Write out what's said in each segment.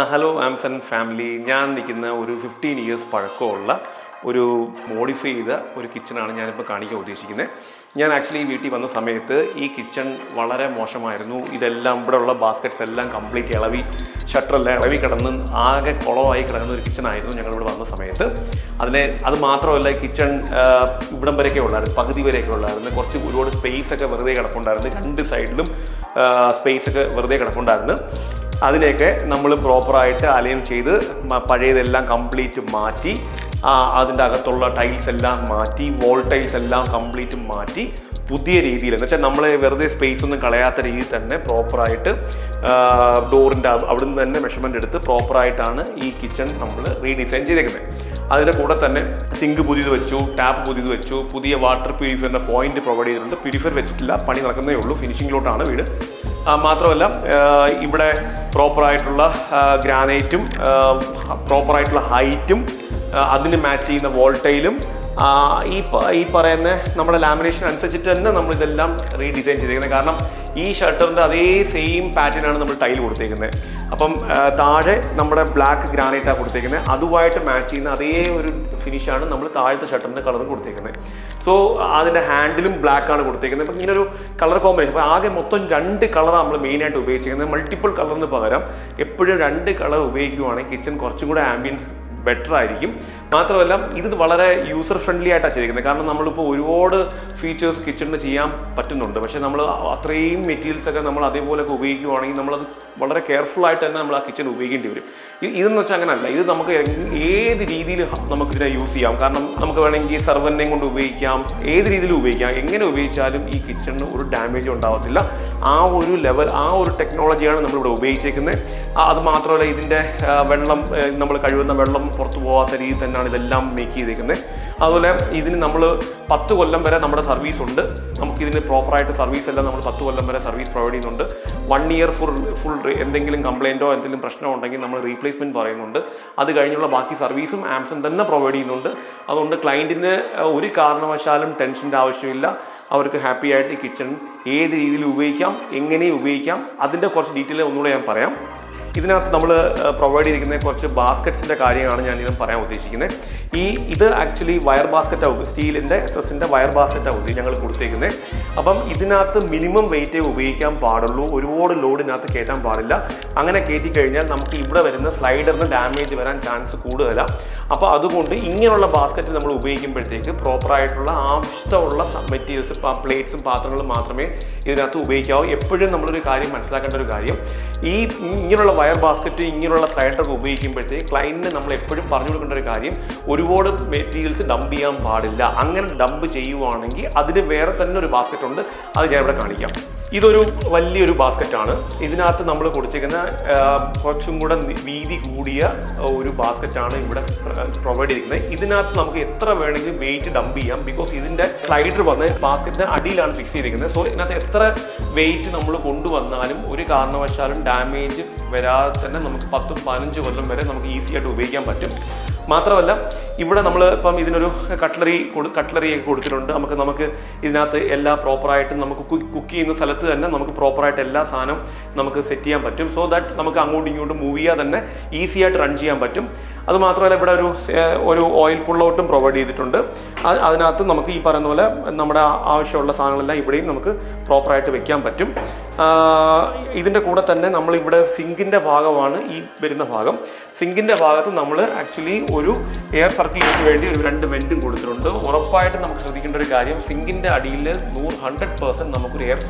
Hello ആംസൺ family ഞാൻ നിൽക്കുന്ന ഒരു ഫിഫ്റ്റീൻ ഇയേഴ്സ് പഴക്കമുള്ള ഒരു മോഡിഫൈ ചെയ്ത ഒരു കിച്ചണാണ് ഞാനിപ്പോൾ കാണിക്കാൻ ഉദ്ദേശിക്കുന്നത്. ഞാൻ ആക്ച്വലി വീട്ടിൽ വന്ന സമയത്ത് ഈ കിച്ചൺ വളരെ മോശമായിരുന്നു. ഇതെല്ലാം ഇവിടെ ഉള്ള ബാസ്ക്കറ്റ്സ് എല്ലാം കംപ്ലീറ്റ് ഇളവി ഷട്ടറെല്ലാം ഇളവി കിടന്ന് ആകെ കുളമായി കിടക്കുന്ന ഒരു കിച്ചൺ ആയിരുന്നു ഞങ്ങൾ ഇവിടെ വന്ന സമയത്ത്. അതിനെ അത് മാത്രമല്ല കിച്ചൺ ഇവിടം വരെയൊക്കെ ഉള്ളായിരുന്നു പകുതി വരെയൊക്കെ ഉള്ളായിരുന്നു. കുറച്ച് ഒരുപാട് സ്പേസ് ഒക്കെ വെറുതെ കിടപ്പുണ്ടായിരുന്നു. രണ്ട് സൈഡിലും സ്പേസ് ഒക്കെ വെറുതെ കിടപ്പുണ്ടായിരുന്നു. അതിനെയൊക്കെ നമ്മൾ പ്രോപ്പറായിട്ട് അലൈൻ ചെയ്ത് പഴയതെല്ലാം കംപ്ലീറ്റ് മാറ്റി അതിന്റെ അകത്തുള്ള ടൈൽസ് എല്ലാം മാറ്റി വോൾ ടൈൽസ് എല്ലാം കംപ്ലീറ്റ് മാറ്റി പുതിയ രീതിയിൽ എന്ന് വെച്ചാൽ നമ്മൾ വെറുതെ സ്പേസ് ഒന്നും കളയാത്ത രീതിയിൽ തന്നെ പ്രോപ്പറായിട്ട് ഡോറിന്റെ അവിടെ നിന്ന് തന്നെ മെഷർമെന്റ് എടുത്ത് പ്രോപ്പറായിട്ടാണ് ഈ കിച്ചൺ നമ്മൾ റീഡിസൈൻ ചെയ്തേക്കുന്നത്. അതിന്റെ കൂടെ തന്നെ സിങ്ക് പുതിയത് വെച്ചു ടാപ്പ് പുതിയത് വെച്ചു പുതിയ വാട്ടർ പ്യൂരിഫയറിന്റെ പോയിന്റ് പ്രൊവൈഡ് ചെയ്തിട്ടുണ്ട്. പ്യൂരിഫയർ വെച്ചിട്ടില്ല പണി നടക്കുന്നേ ഉള്ളൂ. ഫിനിഷിങ്ങിലോട്ടാണ് വീട്. മാത്രമല്ല ഇവിടെ പ്രോപ്പറായിട്ടുള്ള ഗ്രാനൈറ്റും പ്രോപ്പറായിട്ടുള്ള ഹൈറ്റും അതിന് മാച്ച് ചെയ്യുന്ന വോൾട്ടയിലും ഈ ഈ പറയുന്ന നമ്മുടെ ലാമിനേഷൻ അനുസരിച്ചിട്ട് തന്നെ നമ്മൾ ഇതെല്ലാം റീഡിസൈൻ ചെയ്തിരിക്കുന്നത്. കാരണം ഈ ഷട്ടറിന്റെ അതേ സെയിം പാറ്റേൺ ആണ് നമ്മൾ ടൈൽ കൊടുത്തേക്കുന്നത്. അപ്പം താഴെ നമ്മുടെ ബ്ലാക്ക് ഗ്രാനൈറ്റാണ് കൊടുത്തേക്കുന്നത്. അതുമായിട്ട് മാച്ച് ചെയ്യുന്ന അതേ ഒരു ഫിനിഷാണ് നമ്മൾ താഴത്തെ ഷട്ടറിന്റെ കളർ കൊടുത്തേക്കുന്നത്. സോ അതിന്റെ ഹാൻഡിലും ബ്ലാക്ക് ആണ് കൊടുത്തേക്കുന്നത്. അപ്പം ഇങ്ങനെ ഒരു കളർ കോമ്പിനേഷൻ അപ്പോൾ ആകെ മൊത്തം രണ്ട് കളറാണ് നമ്മൾ മെയിനായിട്ട് ഉപയോഗിച്ചിരിക്കുന്നത്. മൾട്ടിപ്പിൾ കളറിന് പകരം എപ്പോഴും രണ്ട് കളർ ഉപയോഗിക്കുവാണെങ്കിൽ കിച്ചൺ കുറച്ചും കൂടെ ആംബിയൻസ് ബെറ്റർ ആയിരിക്കും. മാത്രമല്ല ഇത് വളരെ യൂസർ ഫ്രണ്ട്ലി ആയിട്ടാണ് ചെയ്തിരിക്കുന്നത്. കാരണം നമ്മളിപ്പോൾ ഒരുപാട് ഫീച്ചേഴ്സ് കിച്ചണിന് ചെയ്യാൻ പറ്റുന്നുണ്ട്. പക്ഷേ നമ്മൾ അത്രയും മെറ്റീരിയൽസ് ഒക്കെ നമ്മൾ അതേപോലെയൊക്കെ ഉപയോഗിക്കുവാണെങ്കിൽ നമ്മളത് വളരെ കെയർഫുൾ ആയിട്ട് തന്നെ നമ്മൾ ആ കിച്ചൺ ഉപയോഗിക്കേണ്ടി വരും. ഇത് ഇതെന്ന് വെച്ചാൽ അങ്ങനെയല്ല ഇത് നമുക്ക് ഏത് രീതിയിൽ നമുക്ക് ഇതിനെ യൂസ് ചെയ്യാം. കാരണം നമുക്ക് വേണമെങ്കിൽ സർവറിനെയും കൊണ്ട് ഉപയോഗിക്കാം. ഏത് രീതിയിൽ ഉപയോഗിക്കാം? എങ്ങനെ ഉപയോഗിച്ചാലും ഈ കിച്ചണിന് ഒരു ഡാമേജ് ഉണ്ടാവത്തില്ല. ആ ഒരു ലെവൽ ആ ഒരു ടെക്നോളജിയാണ് നമ്മളിവിടെ ഉപയോഗിച്ചേക്കുന്നത്. അത് മാത്രമല്ല ഇതിന്റെ വെള്ളം നമ്മൾ കഴിവുന്ന വെള്ളം പുറത്തു പോകാത്ത രീതിയിൽ തന്നെയാണ് ഇതെല്ലാം മേക്ക് ചെയ്തേക്കുന്നത്. അതുപോലെ ഇതിന് നമ്മൾ പത്ത് കൊല്ലം വരെ നമ്മുടെ സർവീസ് ഉണ്ട്. നമുക്കിതിന് പ്രോപ്പറായിട്ട് സർവീസ് എല്ലാം നമ്മൾ പത്ത് കൊല്ലം വരെ സർവീസ് പ്രൊവൈഡ് ചെയ്യുന്നുണ്ട്. വൺ ഇയർ ഫുൾ ഫുൾ എന്തെങ്കിലും കംപ്ലയിന്റോ എന്തെങ്കിലും പ്രശ്നമോ ഉണ്ടെങ്കിൽ നമ്മൾ റീപ്ലേസ്മെന്റ് പറയുന്നുണ്ട്. അത് കഴിഞ്ഞുള്ള ബാക്കി സർവീസും ആംസൺ തന്നെ പ്രൊവൈഡ് ചെയ്യുന്നുണ്ട്. അതുകൊണ്ട് ക്ലയന്റിന് ഒരു കാരണവശാലും ടെൻഷന്റെ ആവശ്യമില്ല. അവർക്ക് ഹാപ്പി ആയിട്ട് കിച്ചൺ ഏത് രീതിയിൽ ഉപയോഗിക്കാം എങ്ങനെ ഉപയോഗിക്കാം അതിന്റെ കുറച്ച് ഡീറ്റെയിൽ ഒന്നുകൂടെ ഞാൻ പറയാം. ഇതിനകത്ത് നമ്മൾ പ്രൊവൈഡ് ചെയ്തിരിക്കുന്ന കുറച്ച് ബാസ്ക്കറ്റ്സിന്റെ കാര്യമാണ് ഞാൻ ഇതിനും പറയാൻ ഉദ്ദേശിക്കുന്നത്. ഈ ഇത് ആക്ച്വലി വയർ ബാസ്ക്കറ്റാണ് സ്റ്റീലിന്റെ എസ് എസിന്റെ വയർ ബാസ്ക്കറ്റാണ് ഞങ്ങൾ കൊടുത്തേക്കുന്നത് അപ്പം ഇതിനകത്ത് മിനിമം വെയിറ്റേ ഉപയോഗിക്കാൻ പാടുള്ളൂ. ഒരുപാട് ലോഡിനകത്ത് കയറ്റാൻ പാടില്ല. അങ്ങനെ കയറ്റി കഴിഞ്ഞാൽ നമുക്ക് ഇവിടെ വരുന്ന സ്ലൈഡറിന് ഡാമേജ് വരാൻ ചാൻസ് കൂടുതല. അപ്പോൾ അതുകൊണ്ട് ഇങ്ങനെയുള്ള ബാസ്ക്കറ്റ് നമ്മൾ ഉപയോഗിക്കുമ്പോഴത്തേക്ക് പ്രോപ്പറായിട്ടുള്ള ആവശ്യമുള്ള മെറ്റീരിയൽസ് പ്ലേറ്റ്സും പാത്രങ്ങളും മാത്രമേ ഇതിനകത്ത് ഉപയോഗിക്കാവൂ. എപ്പോഴും നമ്മളൊരു കാര്യം മനസ്സിലാക്കേണ്ട ഒരു കാര്യം. ഈ ഇങ്ങനെയുള്ള വയർ ബാസ്ക്കറ്റ് ഇങ്ങനെയുള്ള സ്ലൈഡറൊക്കെ ഉപയോഗിക്കുമ്പോഴത്തേക്ക് ക്ലയന്റിന് നമ്മൾ എപ്പോഴും പറഞ്ഞു കൊടുക്കേണ്ട ഒരു കാര്യം ഒരുപാട് മെറ്റീരിയൽസ് ഡംപ് ചെയ്യാൻ പാടില്ല. അങ്ങനെ ഡംപ് ചെയ്യുവാണെങ്കിൽ അതിന് വേറെ തന്നെ ഒരു ബാസ്ക്കറ്റ് ഉണ്ട്. അത് ഞാൻ ഇവിടെ കാണിക്കാം. ഇതൊരു വലിയൊരു ബാസ്ക്കറ്റ് ആണ് ഇതിനകത്ത് നമ്മൾ കൊടുത്തിരിക്കുന്ന കുറച്ചും കൂടെ വീതി കൂടിയ ഒരു ബാസ്ക്കറ്റ് ആണ് ഇവിടെ പ്രൊവൈഡ് ചെയ്തിരിക്കുന്നത്. ഇതിനകത്ത് നമുക്ക് എത്ര വേണമെങ്കിലും വെയിറ്റ് ഡംപ് ചെയ്യാം. ബിക്കോസ് ഇതിന്റെ സ്ലൈഡർ വന്ന് ബാസ്ക്കറ്റിന്റെ അടിയിലാണ് ഫിക്സ് ചെയ്തിരിക്കുന്നത്. സോ ഇതിനകത്ത് എത്ര വെയിറ്റ് നമ്മൾ കൊണ്ടുവന്നാലും ഒരു കാരണവശാലും ഡാമേജ് വരാതെ തന്നെ നമുക്ക് പത്തും പതിനഞ്ച് കൊല്ലം വരെ നമുക്ക് ഈസി ആയിട്ട് ഉപയോഗിക്കാൻ പറ്റും. മാത്രമല്ല ഇവിടെ നമ്മൾ ഇപ്പം ഇതിനൊരു കട്ട്ലറി കട്ട്ലറി ഒക്കെ കൊടുത്തിട്ടുണ്ട്. നമുക്ക് നമുക്ക് ഇതിനകത്ത് എല്ലാ പ്രോപ്പറായിട്ടും നമുക്ക് കുക്ക് ചെയ്യുന്ന സ്ഥലത്ത് തന്നെ നമുക്ക് പ്രോപ്പറായിട്ട് എല്ലാ സാധനവും നമുക്ക് സെറ്റ് ചെയ്യാൻ പറ്റും. സോ ദാറ്റ് നമുക്ക് അങ്ങോട്ടും ഇങ്ങോട്ടും മൂവ് ചെയ്യാതെ തന്നെ ഈസി ആയിട്ട് റൺ ചെയ്യാൻ പറ്റും. അത് മാത്രമല്ല ഇവിടെ ഒരു ഒരു ഓയിൽ പുള്ളൗട്ടും പ്രൊവൈഡ് ചെയ്തിട്ടുണ്ട്. അത് അതിനകത്ത് നമുക്ക് ഈ പറയുന്ന പോലെ നമ്മുടെ ആവശ്യമുള്ള സാധനങ്ങളെല്ലാം ഇവിടെയും നമുക്ക് പ്രോപ്പറായിട്ട് വെക്കാൻ പറ്റും. ഇതിന്റെ കൂടെ തന്നെ നമ്മൾ ഇവിടെ സിങ്കിന്റെ ഭാഗമാണ് ഈ വരുന്ന ഭാഗം. സിങ്കിന്റെ ഭാഗത്ത് നമ്മൾ ആക്ച്വലി ഒരു എയർ സർക്കുലേഷന് വേണ്ടി ഒരു രണ്ട് വെന്റും കൊടുത്തിട്ടുണ്ട്. ഉറപ്പായിട്ടും നമുക്ക് ശ്രദ്ധിക്കേണ്ട ഒരു കാര്യം സിങ്കിന്റെ അടിയിൽ നൂറ് ഹൺഡ്രഡ് പെർസെന്റ് നമുക്കൊരു എയർ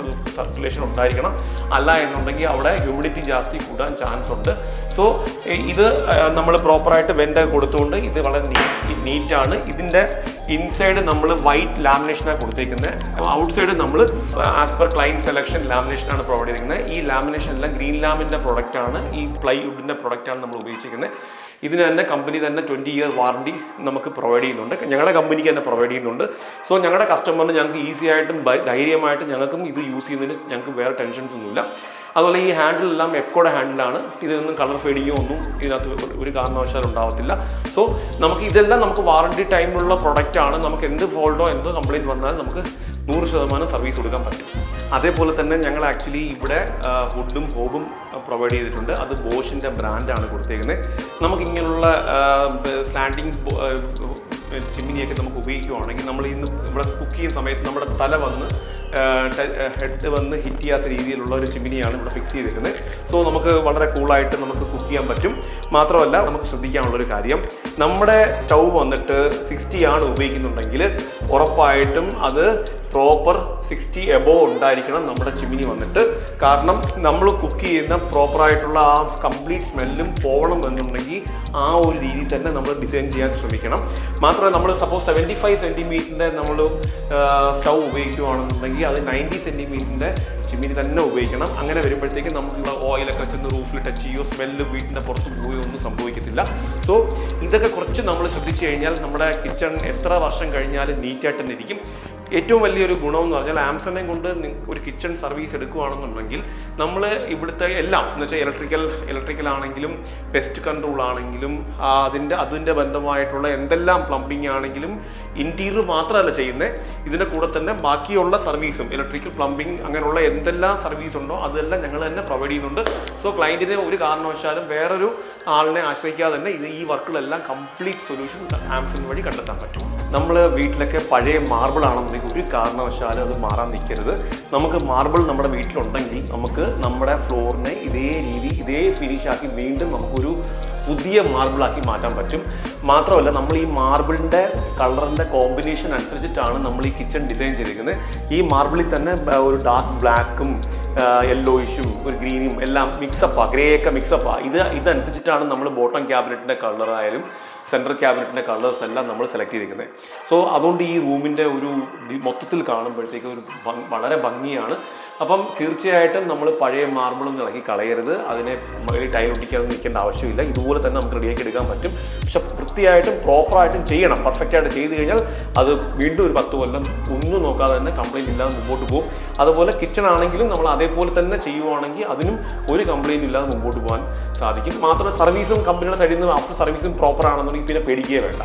സർക്കുലേഷൻ ഉണ്ടായിരിക്കണം. അല്ല എന്നുണ്ടെങ്കിൽ അവിടെ ഹ്യൂമിഡിറ്റി ജാസ്തി കൂടാൻ ചാൻസ് ഉണ്ട്. സോ ഇത് നമ്മൾ പ്രോപ്പറായിട്ട് വെന്റ് കൊടുത്തുകൊണ്ട് ഇത് വളരെ നീറ്റ് നീറ്റാണ്. ഇതിന്റെ ഇൻസൈഡ് നമ്മൾ വൈറ്റ് ലാമിനേഷനാണ് കൊടുത്തേക്കുന്നത് ഔട്ട്സൈഡ് നമ്മൾ ആസ് പെർ ക്ലൈന്റ് സെലക്ഷൻ ലാമിനേഷനാണ് പ്രൊവൈഡ് ചെയ്തിരിക്കുന്നത് ഈ ലാമിനേഷൻ എല്ലാം ഗ്രീൻ ലാമിന്റെ പ്രൊഡക്റ്റാണ് ഈ പ്ലൈവുഡിന്റെ പ്രൊഡക്റ്റാണ് നമ്മൾ ഉപയോഗിച്ചിരിക്കുന്നത് ഇതിന് തന്നെ കമ്പനി തന്നെ ട്വന്റി ഇയർ വാറണ്ടി നമുക്ക് പ്രൊവൈഡ് ചെയ്യുന്നുണ്ട്. ഞങ്ങളുടെ കമ്പനിക്ക് തന്നെ പ്രൊവൈഡ് ചെയ്യുന്നുണ്ട്. സോ ഞങ്ങളുടെ കസ്റ്റമറിന് ഞങ്ങൾക്ക് ഈസി ആയിട്ടും ധൈര്യമായിട്ടും ഞങ്ങൾക്കും ഇത് യൂസ് ചെയ്യുന്നതിന് ഞങ്ങൾക്ക് വേറെ ടെൻഷൻസ് ഒന്നുമില്ല. അതുപോലെ ഈ ഹാൻഡിലെല്ലാം എപ്കോയുടെ ഹാൻഡിലാണ് ഇതിനൊന്നും കളർ ഫെഡിങ്ങോ ഒന്നും ഇതിനകത്ത് ഒരു കാരണവശാലും ഉണ്ടാവത്തില്ല. സോ നമുക്ക് ഇതെല്ലാം നമുക്ക് വാറണ്ടി ടൈമിലുള്ള പ്രൊഡക്റ്റ് ആണ് നമുക്ക് എന്ത് ഫോൾട്ടോ എന്ത് കംപ്ലയിന്റ് വന്നാലും നമുക്ക് നൂറ് ശതമാനം സർവീസ് കൊടുക്കാൻ പറ്റും. അതേപോലെ തന്നെ ഞങ്ങൾ ആക്ച്വലി ഇവിടെ ഹുഡും ഹോബും പ്രൊവൈഡ് ചെയ്തിട്ടുണ്ട്. അത് ബോഷിന്റെ ബ്രാൻഡാണ് കൊടുത്തേക്കുന്നത് നമുക്കിങ്ങനെയുള്ള സ്റ്റാൻഡിങ് ചിമ്മിനിയൊക്കെ നമുക്ക് ഉപയോഗിക്കുവാണെങ്കിൽ നമ്മൾ ഇന്ന് ഇവിടെ കുക്ക് ചെയ്യുന്ന സമയത്ത് നമ്മുടെ തല വന്ന് ഹെഡ് വന്ന് ഹിറ്റ് ചെയ്യാത്ത രീതിയിലുള്ള ഒരു ചിമ്മിനിയാണ് ഇവിടെ ഫിക്സ് ചെയ്തിരിക്കുന്നത്. സോ നമുക്ക് വളരെ കൂളായിട്ട് നമുക്ക് കുക്ക് ചെയ്യാൻ പറ്റും. മാത്രമല്ല നമുക്ക് ശ്രദ്ധിക്കാനുള്ളൊരു കാര്യം. നമ്മുടെ സ്റ്റൗ വന്നിട്ട് സിക്സ്റ്റി ആണ് ഉപയോഗിക്കുന്നുണ്ടെങ്കിൽ ഉറപ്പായിട്ടും അത് പ്രോപ്പർ സിക്സ്റ്റി എബോ ഉണ്ടായിരിക്കണം നമ്മുടെ ചിമ്മിനി വന്നിട്ട്. കാരണം നമ്മൾ കുക്ക് ചെയ്യുന്ന പ്രോപ്പറായിട്ടുള്ള ആ കംപ്ലീറ്റ് സ്മെല്ലും പോകണം എന്നുണ്ടെങ്കിൽ ആ ഒരു രീതിയിൽ തന്നെ നമ്മൾ ഡിസൈൻ ചെയ്യാൻ ശ്രമിക്കണം. മാത്രമല്ല നമ്മൾ സപ്പോസ് സെവന്റി ഫൈവ് സെന്റിമീറ്ററിന്റെ നമ്മൾ സ്റ്റൗ ഉപയോഗിക്കുകയാണെന്നുണ്ടെങ്കിൽ അത് നയന്റി സെന്റിമീറ്ററിന്റെ ചിമ്മിനി തന്നെ ഉപയോഗിക്കണം. അങ്ങനെ വരുമ്പോഴത്തേക്കും നമുക്കുള്ള ഓയിലൊക്കെ ചെന്ന് റൂഫിൽ ടച്ച് ചെയ്യുകയോ സ്മെല്ല് വീട്ടിന്റെ പുറത്ത് പോവുകയോ ഒന്നും സംഭവിക്കത്തില്ല. സോ ഇതൊക്കെ കുറച്ച് നമ്മൾ ശ്രദ്ധിച്ചു കഴിഞ്ഞാൽ നമ്മുടെ കിച്ചൺ എത്ര വർഷം കഴിഞ്ഞാലും നീറ്റായിട്ട് തന്നെ ഇരിക്കും. ഏറ്റവും വലിയൊരു ഗുണം എന്ന് പറഞ്ഞാൽ ആംസനെ കൊണ്ട് ഒരു കിച്ചൺ സർവീസ് എടുക്കുകയാണെന്നുണ്ടെങ്കിൽ നമ്മൾ ഇവിടുത്തെ എല്ലാം എന്ന് വെച്ചാൽ ഇലക്ട്രിക്കൽ ഇലക്ട്രിക്കൽ ആണെങ്കിലും പെസ്റ്റ് കൺട്രോൾ ആണെങ്കിലും അതിന്റെ അതിന്റെ ബന്ധമായിട്ടുള്ള എന്തെല്ലാം പ്ലംബിംഗ് ആണെങ്കിലും ഇന്റീരിയർ മാത്രമല്ല ചെയ്യുന്നത് ഇതിന്റെ കൂടെ തന്നെ ബാക്കിയുള്ള സർവീസും ഇലക്ട്രിക്കൽ പ്ലംബിംഗ് അങ്ങനെയുള്ള എന്തെല്ലാം സർവീസ് ഉണ്ടോ അതെല്ലാം ഞങ്ങൾ തന്നെ പ്രൊവൈഡ് ചെയ്യുന്നുണ്ട്. സോ ക്ലയന്റിന് ഒരു കാരണവശാലും വേറൊരു ആളിനെ ആശ്രയിക്കാതെ തന്നെ ഇത് ഈ വർക്കുകളെല്ലാം കംപ്ലീറ്റ് സൊല്യൂഷൻ ആംസൺ വഴി കണ്ടെത്താൻ പറ്റും. നമ്മൾ വീട്ടിലൊക്കെ പഴയ മാർബിൾ ആണെന്നുണ്ടെങ്കിൽ ഒരു കാരണവശാലും അത് മാറാൻ നിൽക്കരുത്. നമുക്ക് മാർബിൾ നമ്മുടെ വീട്ടിലുണ്ടെങ്കിൽ നമുക്ക് നമ്മുടെ ഫ്ലോറിനെ ഇതേ രീതി ഇതേ ഫിനിഷാക്കി വീണ്ടും നമുക്കൊരു പുതിയ മാർബിളാക്കി മാറ്റാൻ പറ്റും. മാത്രമല്ല നമ്മൾ ഈ മാർബിളിന്റെ കളറിന്റെ കോമ്പിനേഷൻ അനുസരിച്ചിട്ടാണ് നമ്മൾ ഈ കിച്ചൺ ഡിസൈൻ ചെയ്തിരിക്കുന്നത്. ഈ മാർബിളിൽ തന്നെ ഒരു ഡാർക്ക് ബ്ലാക്കും യെല്ലോയിഷും ഒരു ഗ്രീനും എല്ലാം മിക്സപ്പാ ഗ്രേ ഒക്കെ മിക്സപ്പാ ഇത് ഇതനുസരിച്ചിട്ടാണ് നമ്മൾ ബോട്ടം ക്യാബിനറ്റിന്റെ കളറായാലും സെൻട്രൽ ക്യാബിനറ്റിന്റെ കളേഴ്സ് എല്ലാം നമ്മൾ സെലക്ട് ചെയ്തിരിക്കുന്നത്. സോ അതുകൊണ്ട് ഈ റൂമിന്റെ ഒരു മൊത്തത്തിൽ കാണുമ്പോഴത്തേക്ക് ഒരു വളരെ ഭംഗിയാണ്. അപ്പം തീർച്ചയായിട്ടും നമ്മൾ പഴയ മാർബിളൊന്നും ഇളക്കി കളയരുത്. അതിനെ ടൈൽ ഒട്ടിക്കാതെ നിൽക്കേണ്ട ആവശ്യമില്ല. ഇതുപോലെ തന്നെ നമുക്ക് റെഡിയാക്കി എടുക്കാൻ പറ്റും. പക്ഷെ വൃത്തിയായിട്ടും പ്രോപ്പറായിട്ടും ചെയ്യണം. പെർഫെക്റ്റ് ആയിട്ട് ചെയ്ത് കഴിഞ്ഞാൽ അത് വീണ്ടും ഒരു പത്ത് കൊല്ലം ഒന്നും നോക്കാതെ തന്നെ കംപ്ലൈന്റ് ഇല്ലാതെ മുമ്പോട്ട് പോകും. അതുപോലെ കിച്ചൺ ആണെങ്കിലും നമ്മൾ അതേപോലെ തന്നെ ചെയ്യുവാണെങ്കിൽ അതിനും ഒരു കംപ്ലൈന്റ് ഇല്ലാതെ മുമ്പോട്ട് പോകാൻ സാധിക്കും. മാത്രമല്ല സർവീസും കമ്പനിയുടെ സൈഡിൽ നിന്ന് ആഫ്റ്റർ സർവീസും പ്രോപ്പർ ആണെന്നുണ്ടെങ്കിൽ പിന്നെ പേടിക്കുകയേ വേണ്ട.